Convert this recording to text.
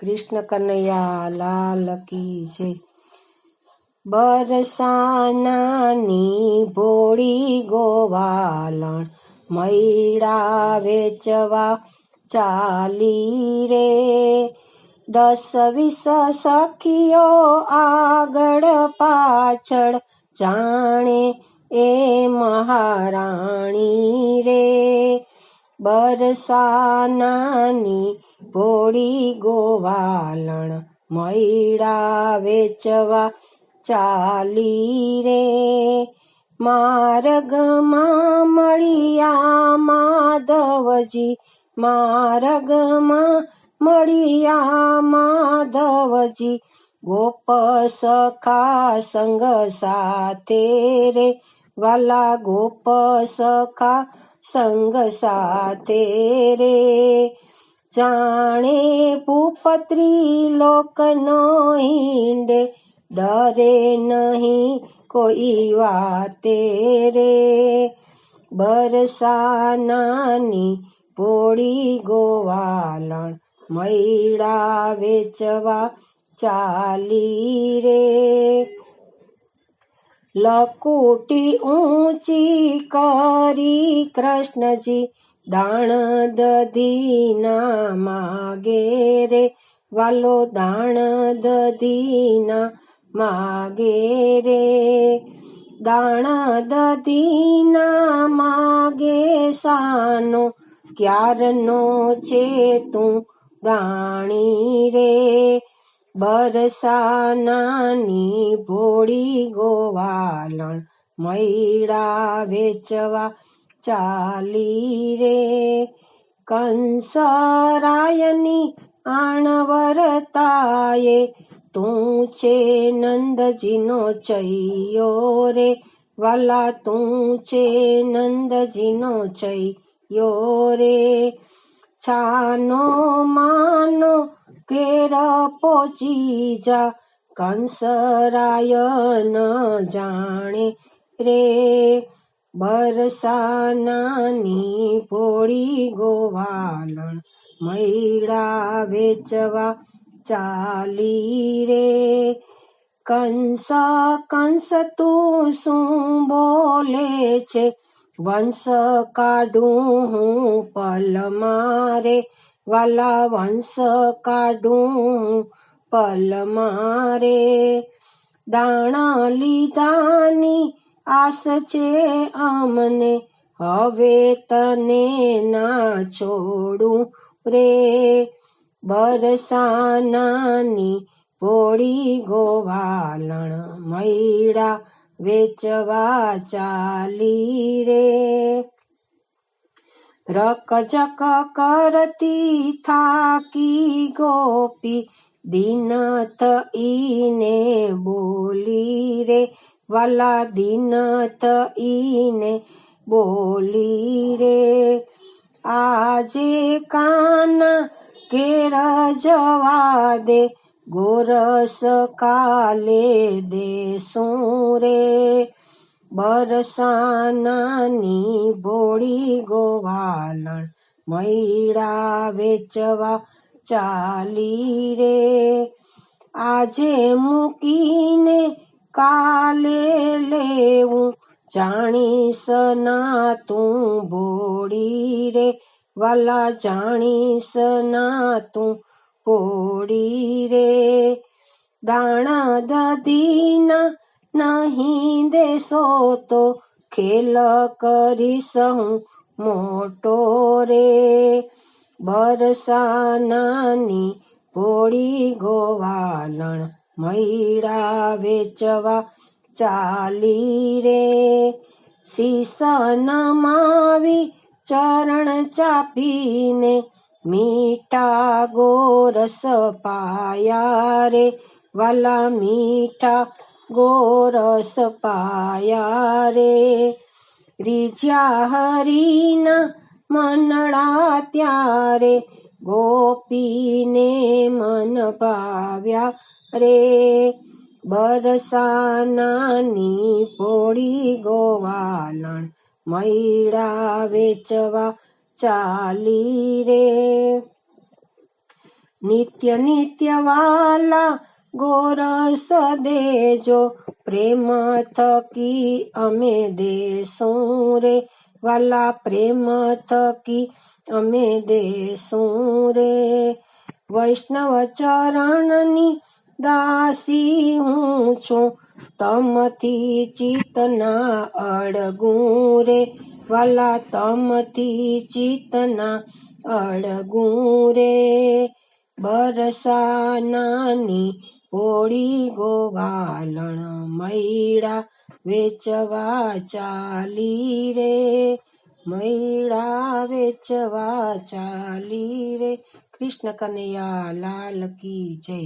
કૃષ્ણ કનૈયા, લાલ કી જય. બરસાનાની ભોળી ગોવાલણ મૈડા વેચવા ચાલી રે. દસ વીસ સખીઓ આગળ પાછળ જાણે એ મહારાણી રે. બરસાનાની ભોળી ગોવાલણ મૈડા વેચવા ચાલી રે. માર્ગમાં મળ્યા માધવજી, માર્ગમાં મળ્યા માધવજી, ગોપ સખા સંગ સાથે રે. વાલા ગોપ સખા સંગ સાથે રે. જાણે ભૂપત્રી લોકનો હિંડે ડરે નહીં કોઈ વાતે રે. બરસાનાની પોળી ગોવાલણ મૈડા વેચવા ચાલી રે. લકુટી ઊંચી કરી કૃષ્ણજી દાણ દધીના માગે રે વાલો દાણ દધીના માગે રે દાણ દધીના માગે સાનો ક્યારનો છે તું દાણી રે બરસાનાની ભોળી ગોવાલણ મૈડા વેચવા ચાલી રે. કંસરાયની આણવરતાએ તું છે નંદજીનો ચૈયો રે. વાલા, તું છે નંદજીનો ચૈયો રે. છાનો, માનો કેર પોચી જા કંસરાયન જાણે રે બરસાનાની ભોળી ગોવાલણ મૈડા વેચવા ચાલી રે કંસ કંસ તું શું બોલે છે વંશ કાઢું હું પલ મારે વાલા વંશ કાઢું પલ મારે. દાણા લીધાની આસ છે અમને, હવે તને ના છોડું રે. બરસાનાની પોળી ગોવાલણ મૈડા વેચવા ચાલી રે. રકજક કરતી થાકી ગોપી દિનથ ઈને બોલી રે વાલા દિનથ ઈને બોલી રે આજે કાના ઘેર જવા દે ગોરસ કાલે દેશું રે બરસાનાની ભોળી ગોવાલણ મૈડા વેચવા ચાલી રે. આજે મૂકીને કાલે લેવું જાણીશ ના તું ભોળી રે. વાલા જાણીશ ના તું ભોળી રે. દાણા દધીના નહીં દેશો તો ખેલ કરીશ હું મોટો રે. બરસાનાની પોડી ગોવાલણ મૈડા વેચવા ચાલી રે. શીસન માવી ચરણ ચાપીને મીઠા ગોરસ પાયા રે. વાલા મીઠા ગોરસ પાયા રે રીજ્યા હરીના મનડા ત્યારે, ગોપીને મન ભાવ્યા રે. બરસાનાની ભોળી ગોવાલણ મૈડા વેચવા ચાલી રે. નિત્ય નિત્ય વાલા ગોરસ દેજો, પ્રેમ થકી અમે દેશું રે. વાલા પ્રેમ થકી અમે દેશું રે. વૈષ્ણવ ચરણની દાસી હું છું, તમથી ચિતના અડગું રે. વાલા તમથી ચિતના અડગું રે. બરસાનાની હોળી ગોવાલણ મૈડા વેચવા ચાલી રે મૈડા વેચવા ચાલી રે. કૃષ્ણ કનૈયા લાલ કી જય.